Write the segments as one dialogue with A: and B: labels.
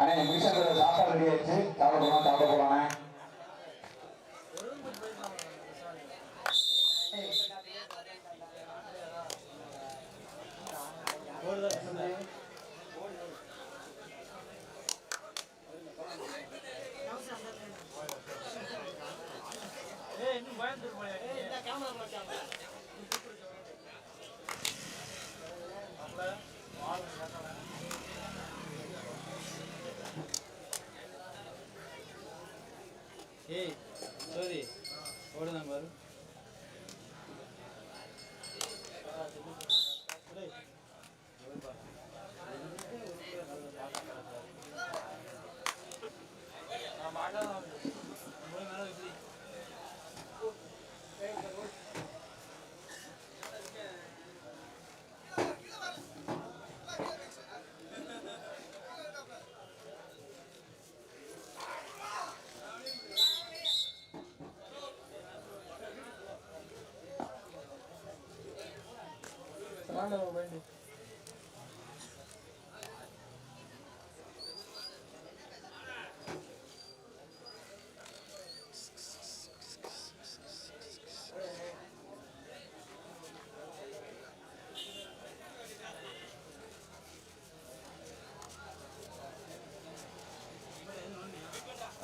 A: அண்ணே மிஷன் சாப்பாடு ரெடி ஆயிடுச்சு. சாப்பிட போலாம் சாப்பிட போலாண்ணே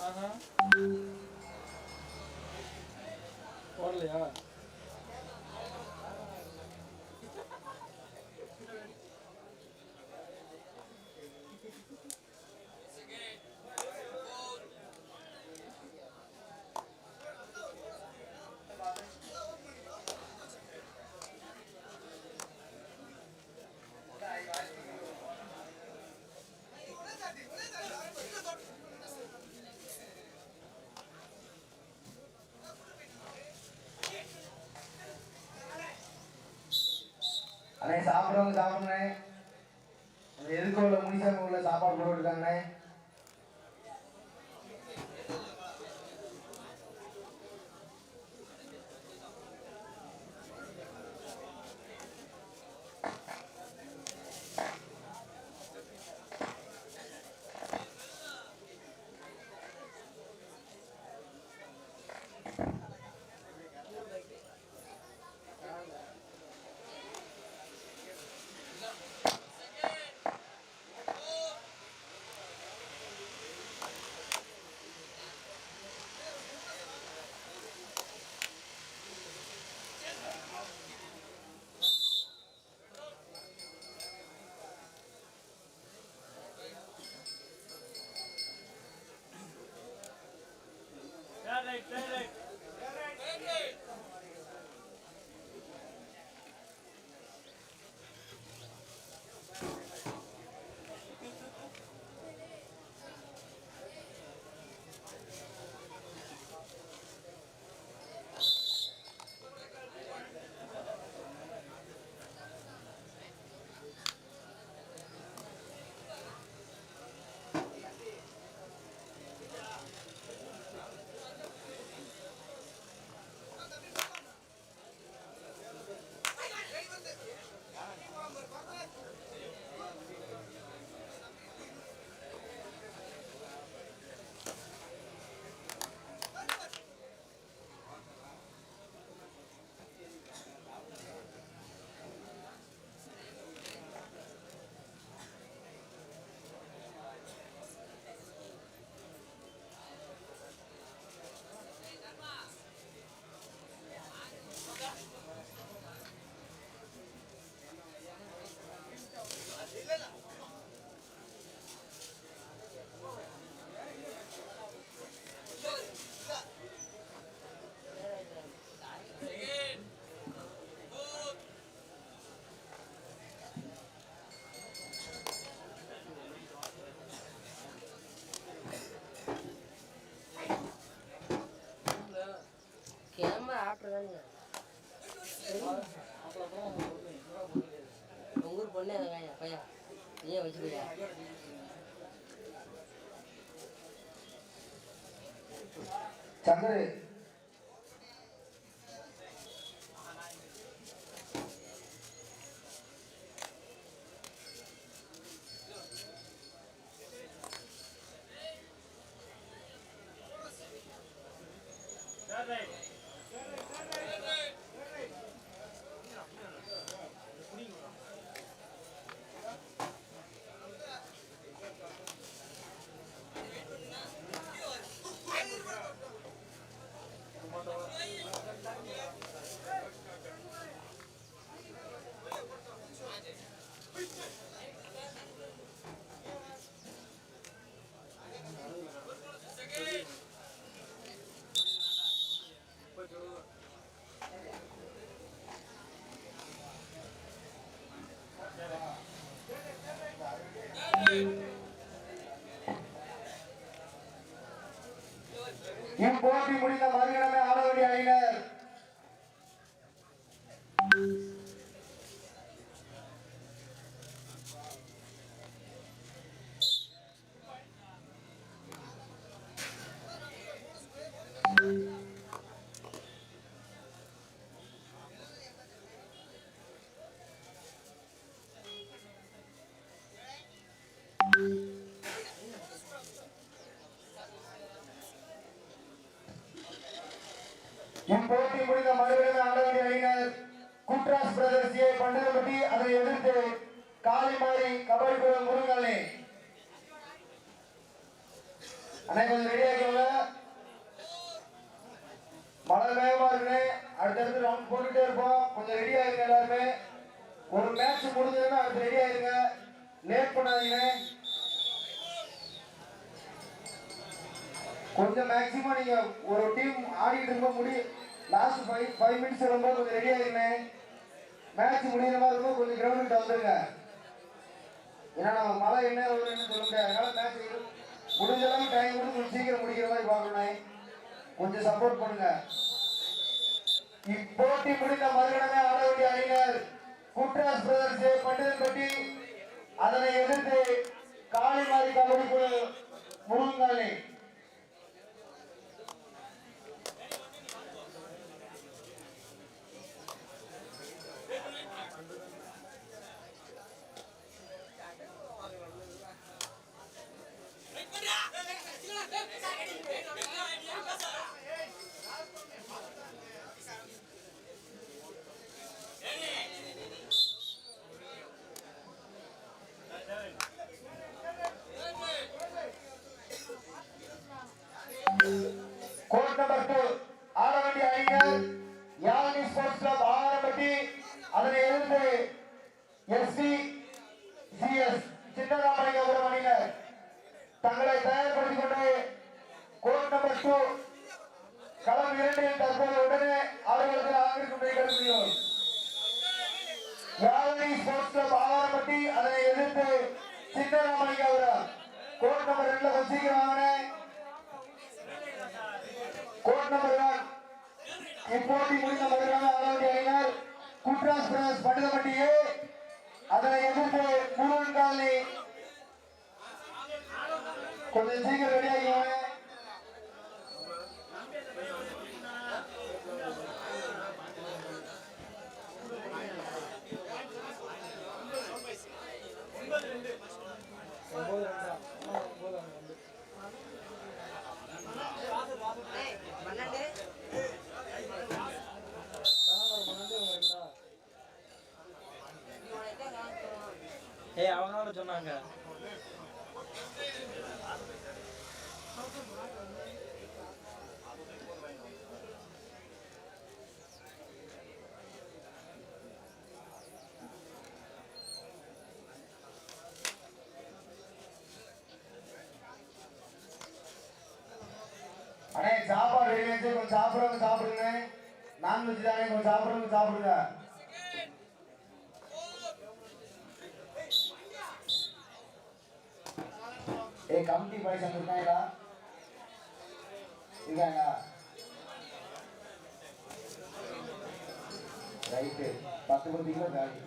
B: ஆஹா போடலையா
A: அண்ணே சாப்பிடுறவங்க சாப்பிடுண்ணே அந்த சாப்பிடுறேன் உள்ள முடிச்சாங்க
C: 咱
A: 们
C: இப்போட்டி முடிந்த மறுகணமே ஆட வேண்டிய அணியினர் இப்போட்டி முடிந்த மறுகணமே ஆட அணியினர் குட்ராஸ் பிரதர்ஸ் ஏ பண்டகப்பட்டி அதை எதிர்த்து காளிமாரி கபடி குழு முருங்கல்னி அனைவரும் கொஞ்சம் மலர் வேகமா இருக்கு அடுத்தடுத்து ரவுண்ட் போட்டுட்டே இருப்போம். கொஞ்சம் ரெடி ஆயிருங்க எல்லாருமே. ஒரு மேட்ச் முடிஞ்சதுன்னா அடுத்து ரெடி ஆயிருங்க. லேட் பண்ணாதீங்க. கொஞ்சம் மேக்ஸிமம் நீங்க ஒரு டீம் ஆடிட்டு இருக்க முடி லாஸ்ட் ஃபைவ் ஃபைவ் மினிட்ஸ் வரும்போது கொஞ்சம் ரெடி ஆயிருங்க. மேட்ச் முடிகிற மாதிரி இருக்கும் கொஞ்சம் கிரவுண்டுக்கு வந்துருங்க. ஏன்னா நம்ம மழை என்ன வருதுன்னு சொல்ல முடியாது. அதனால மேட்ச் முடிஞ்ச அளவுக்கு டைம் கொடுத்து கொஞ்சம் சீக்கிரம் முடிக்கிற மாதிரி பார்க்கணும் கொஞ்சம் சப்போர்ட் பண்ணுங்க. இப்போட்டி முடிந்த மறுகணமே ஆட வேண்டிய அணியினர் குட்ராஸ் பிரதர்ஸ் பண்டிதன்பட்டி அதனை எதிர்த்து காளிமாரி கபடி குழு Murungali Vem, vem, vem, vem. Sports club Arampatti அதனை எதிர்த்து சின்னராமலிங்கபுரம் கோட் நம்பர் ரெண்டுல வச்சிருக்கிறாங்க கோட் நம்பர் ஒன். இப்போட்டி முடிந்த மதுரான ஆளாண்டி அணியினர் குட்ராஸ் பிரதர்ஸ் பண்டிதப்பட்டியே அதனை எதிர்த்து முருகன் காலனி. கொஞ்சம் சீக்கிரம்
D: ரெடியாகிவாங்க
A: ஏய் சொன்னாங்க.
C: அண்ணே சாப்பாடு ரெடி ஆச்சு கொஞ்சம் சாப்பிடுறவங்க சாப்பிடுங்க. நான்வெஜ் தானே கொஞ்சம் சாப்பிடுறவங்க சாப்பிடுங்க. పైసలు ఉన్నాయిరా ఇక రైట్. పక్క దిగులో దాడి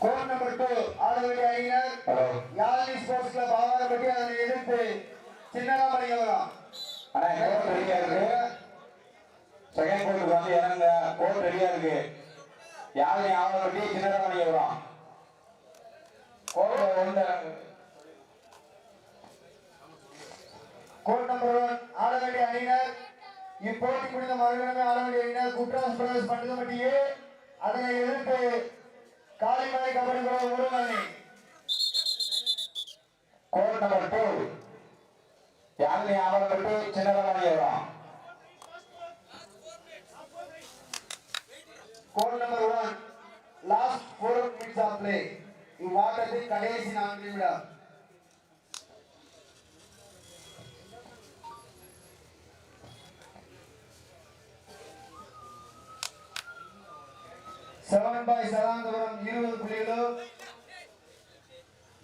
C: காலி நம்பர் டூ ஆட வேண்டிய அணியினர் யாழினி ஸ்போர்ட்ஸ் கிளப் ஆவாரப்பட்டி அதனை எதிர்த்து
E: அண்ணா கோட் ரெடியா இருக்கு? செகண்ட் கோட்டுக்கு வந்து இறங்க கோட் ரெடியா இருக்கு. யாரும் ஆவணம் கட்டி சின்னதாக பண்ணி வரும் கோட்டை வந்து
C: கோட் நம்பர் ஒன் ஆட வேண்டிய அணியினர் இப்போட்டி முடிந்த மறுகணமே ஆட வேண்டிய அணியினர் பிரதேஷ் பண்டுகமட்டியே அதனை எதிர்த்து காளிமலை கபடி குழு உருவணி
E: கோட் நம்பர் டூ. யாரும் ஆவணம் கட்டி சின்னதாக வரும்
C: court number one. Last four minutes of play இவ்வாட்டத்தின் கடைசி நான்கு நிமிடம் செவன் பாய் சதாந்தபுரம் இருபது புள்ளிகளும்.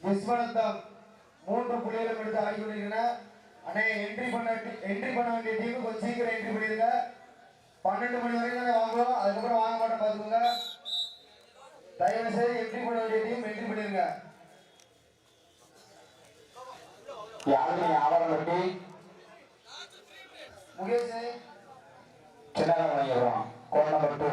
C: விஸ்வநந்தம் மூன்று புள்ளிகளும் எடுத்து ஆடி கொண்டிருக்கின்றன. அண்ணே என்ட்ரி பண்ண என்ட்ரி பண்ண வேண்டிய டீம் கொஞ்சம் சீக்கிரம் என்ட்ரி பண்ணிருங்க பன்னெண்டு மணி வரைக்கும் தானே வாங்குவோம் அதுக்கப்புறம் வாங்க மாட்டோம் பார்த்துக்கோங்க. தயவு செய்து என்ட்ரி பண்ண வேண்டிய டீம் என்ட்ரி பண்ணிருங்க
E: யாரும் கட்டி
C: முகேஷ்.
E: சின்னதாக பண்ணி கோட் நம்பர் டூ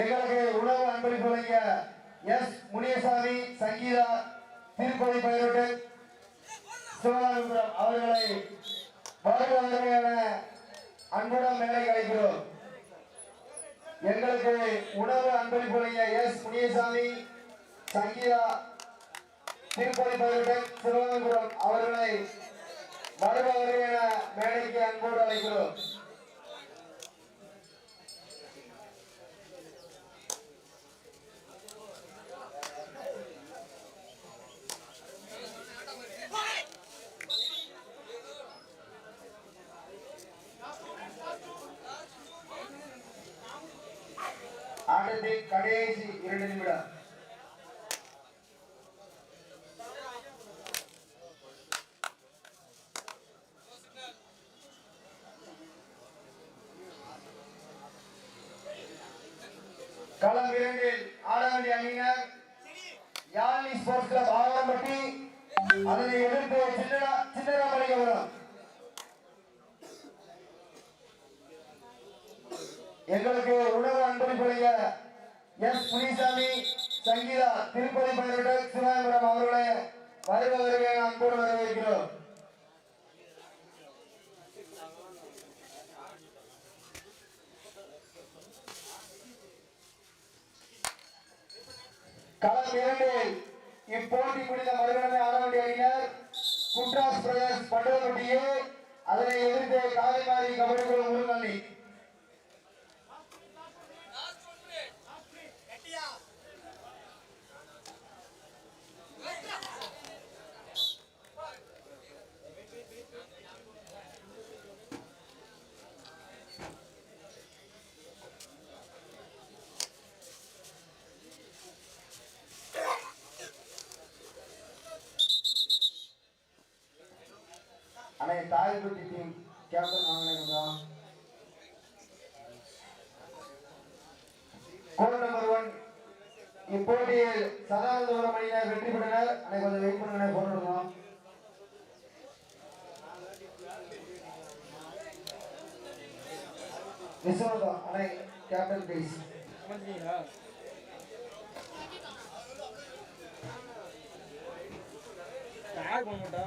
C: எங்களுக்கு உணவு அன்பளிப்பு வழங்கிய எஸ் முனியசாமி சங்கீதா திருப்பதி பயிரோட்டு சிவகாமிபுரம் அவர்களை வருவதற்கான அன்புடன் மேலே அழைக்கிறோம். எங்களுக்கு உணவு அன்பளிப்பு வழங்கிய எஸ் முனியசாமி சங்கீதா திருப்பதி பயிரோட்டு சிவகாமிபுரம் அவர்களை வருபவர்கள் மேடைக்கு அன்போடு அழைக்கிறோம். ஆட்டத்தின் கடைசி இரண்டு நிமிடம். எங்களுக்கு உணவு அன்பளிப்புடைய எஸ் முனிசாமி சங்கீதா திருப்பதி பயிரிட சிவாயபுரம் அவர்களை வருக வருக அன்போடு வரவேற்கிறோம். களம் இரண்டில் இப்போட்டி முடிந்த மறுகணமே ஆட வேண்டிய அணியினர் குட்ராஸ் பிரதேஷ் பண்டவப்பட்டியே அதனை எதிர்த்து காலைமாரி கபடி குழு முருகல்லி அண்ணே தாய்குட்டி டீம் கேப்டன் வாங்கினீங்களா கோல் நம்பர் ஒன் இப்போட்டியில் சதானந்தபுரம் அணியினர் வெற்றி பெற்றனர். அண்ணே கொஞ்சம் வெயிட் பண்ணுங்க போன் எடுக்கணும் விஸ்வநாதா அண்ணே கேப்டன் ப்ளீஸ்
A: பண்ண மாட்டா